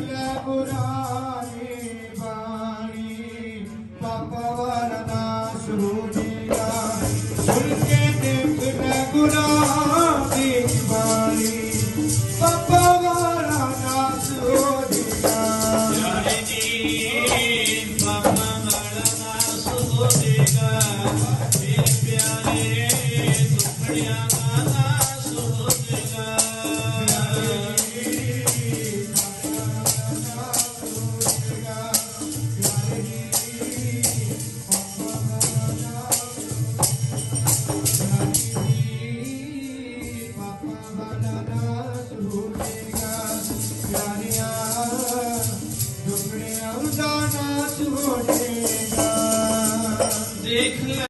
ਲੈ ਗੁਰਾ ਦੀਵਾਨੀ ਗੁਰਾ ਦੀਵਾਨੀ ਪਾਪਾ ਬੜਾ ਨਾਸ ਸੁਣ ਕੇ ਦੇਖ ਲੈ ਗੁਰਾ ਦੀਵਾਨੀ ਪਾਪਾ ਬੜਾ ਨਾਸ ਹੋ ਜੇਗਾ ਪਾਪਾ ਜੀ ਬਾਬਾ ਮਾੜਾ ਨਾਸ ਹੋ ਜੇਗਾ ਦੇਖ ਲੈ